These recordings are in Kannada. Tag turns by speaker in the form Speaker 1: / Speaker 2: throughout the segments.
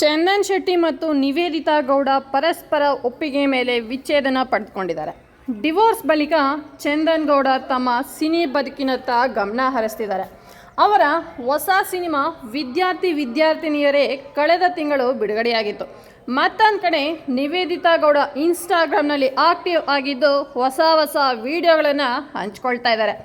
Speaker 1: ಚಂದನ್ ಶೆಟ್ಟಿ ಮತ್ತು ನಿವೇದಿತಾ ಗೌಡ ಪರಸ್ಪರ ಒಪ್ಪಿಗೆ ಮೇಲೆ ವಿಚ್ಛೇದನ ಪಡೆದುಕೊಂಡಿದ್ದಾರೆ. ಡಿವೋರ್ಸ್ ಬಳಿಕ ಚಂದನ್ ಗೌಡ ತಮ್ಮ ಸಿನಿ ಬದುಕಿನತ್ತ ಗಮನ ಹರಿಸ್ತಿದ್ದಾರೆ. ಅವರ ಹೊಸ ಸಿನಿಮಾ ವಿದ್ಯಾರ್ಥಿ ವಿದ್ಯಾರ್ಥಿನಿಯರೇ ಕಳೆದ ತಿಂಗಳು ಬಿಡುಗಡೆಯಾಗಿತ್ತು. ಮತ್ತೊಂದು ಕಡೆ ನಿವೇದಿತಾ ಗೌಡ ಇನ್ಸ್ಟಾಗ್ರಾಮ್ನಲ್ಲಿ ಆಕ್ಟಿವ್ ಆಗಿದ್ದು ಹೊಸ ಹೊಸ ವಿಡಿಯೋಗಳನ್ನು ಹಂಚ್ಕೊಳ್ತಾ ಇದ್ದಾರೆ.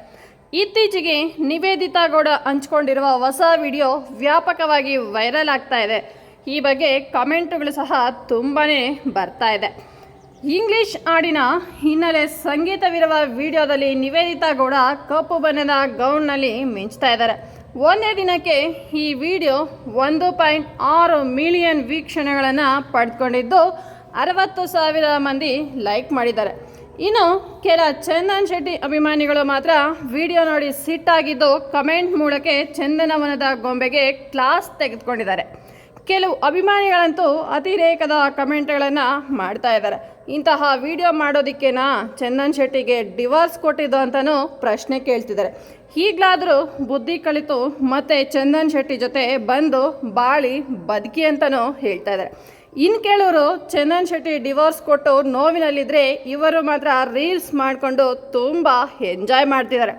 Speaker 1: ಇತ್ತೀಚೆಗೆ ನಿವೇದಿತಾ ಗೌಡ ಹಂಚ್ಕೊಂಡಿರುವ ಹೊಸ ವಿಡಿಯೋ ವ್ಯಾಪಕವಾಗಿ ವೈರಲ್ ಆಗ್ತಾ ಇದೆ. ಈ ಬಗ್ಗೆ ಕಮೆಂಟ್ಗಳು ಸಹ ತುಂಬಾ ಬರ್ತಾ ಇದೆ. ಇಂಗ್ಲಿಷ್ ಹಾಡಿನ ಹಿನ್ನೆಲೆ ಸಂಗೀತವಿರುವ ವಿಡಿಯೋದಲ್ಲಿ ನಿವೇದಿತಾ ಗೌಡ ಕಪ್ಪು ಬಣ್ಣದ ಗೌನ್ನಲ್ಲಿ ಮಿಂಚ್ತಾ ಇದ್ದಾರೆ. ಒಂದೇ ದಿನಕ್ಕೆ ಈ ವಿಡಿಯೋ ಒಂದು ಪಾಯಿಂಟ್ ಆರು ಮಿಲಿಯನ್ ವೀಕ್ಷಣೆಗಳನ್ನು ಪಡೆದುಕೊಂಡಿದ್ದು ಅರವತ್ತು ಸಾವಿರ ಮಂದಿ ಲೈಕ್ ಮಾಡಿದ್ದಾರೆ. ಇನ್ನು ಕೆಲ ಚಂದನ್ ಶೆಟ್ಟಿ ಅಭಿಮಾನಿಗಳು ಮಾತ್ರ ವಿಡಿಯೋ ನೋಡಿ ಸಿಟ್ಟಾಗಿದ್ದು ಕಮೆಂಟ್ ಮೂಲಕ ಚಂದನವನದ ಗೊಂಬೆಗೆ ಕ್ಲಾಸ್ ತೆಗೆದುಕೊಂಡಿದ್ದಾರೆ. ಕೆಲವು ಅಭಿಮಾನಿಗಳಂತೂ ಅತಿರೇಕದ ಕಮೆಂಟ್ಗಳನ್ನು ಮಾಡ್ತಾ ಇದ್ದಾರೆ. ಇಂತಹ ವಿಡಿಯೋ ಮಾಡೋದಕ್ಕೇನಾ ಚಂದನ್ ಶೆಟ್ಟಿಗೆ ಡಿವೋರ್ಸ್ ಕೊಟ್ಟಿದ್ದು ಅಂತಲೂ ಪ್ರಶ್ನೆ ಕೇಳ್ತಿದ್ದಾರೆ. ಈಗಲಾದರೂ ಬುದ್ಧಿ ಕಲಿತು ಮತ್ತೆ ಚಂದನ್ ಶೆಟ್ಟಿ ಜೊತೆ ಬಂದು ಬಾಳಿ ಬದುಕಿ ಅಂತಲೂ ಹೇಳ್ತಾ ಇದ್ದಾರೆ. ಇನ್ನು ಕೆಲವರು ಚಂದನ್ ಶೆಟ್ಟಿ ಡಿವೋರ್ಸ್ ಕೊಟ್ಟು ನೋವಿನಲ್ಲಿದ್ದರೆ ಇವರು ಮಾತ್ರ ರೀಲ್ಸ್ ಮಾಡಿಕೊಂಡು ತುಂಬ ಎಂಜಾಯ್ ಮಾಡ್ತಿದ್ದಾರೆ.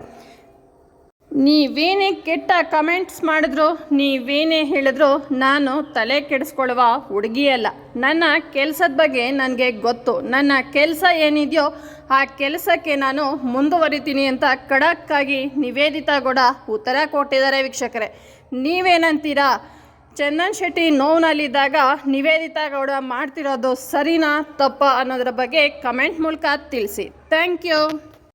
Speaker 1: ನೀವೇನೇ ಕೆಟ್ಟ ಕಮೆಂಟ್ಸ್ ಮಾಡಿದ್ರು, ನೀವೇನೇ ಹೇಳಿದ್ರು, ನಾನು ತಲೆ ಕೆಡಿಸ್ಕೊಳ್ಳುವ ಹುಡುಗಿಯಲ್ಲ ನನ್ನ ಕೆಲಸದ ಬಗ್ಗೆ ನನಗೆ ಗೊತ್ತು. ನನ್ನ ಕೆಲಸ ಏನಿದೆಯೋ, ಆ ಕೆಲಸಕ್ಕೆ ನಾನು ಮುಂದುವರಿತೀನಿ ಅಂತ ಖಡಕ್ಕಾಗಿ ನಿವೇದಿತಾ ಗೌಡ ಉತ್ತರ ಕೊಟ್ಟಿದ್ದಾರೆ ವೀಕ್ಷಕರೇ. ನೀವೇನಂತೀರಾ? ಚಂದನ್ ಶೆಟ್ಟಿ ನೋವಿನಲ್ಲಿದ್ದಾಗ ನಿವೇದಿತಾ ಗೌಡ ಮಾಡ್ತಿರೋದು ಸರಿನಾ, ತಪ್ಪ ಅನ್ನೋದ್ರ ಬಗ್ಗೆ ಕಮೆಂಟ್ ಮೂಲಕ ತಿಳಿಸಿ. Thank you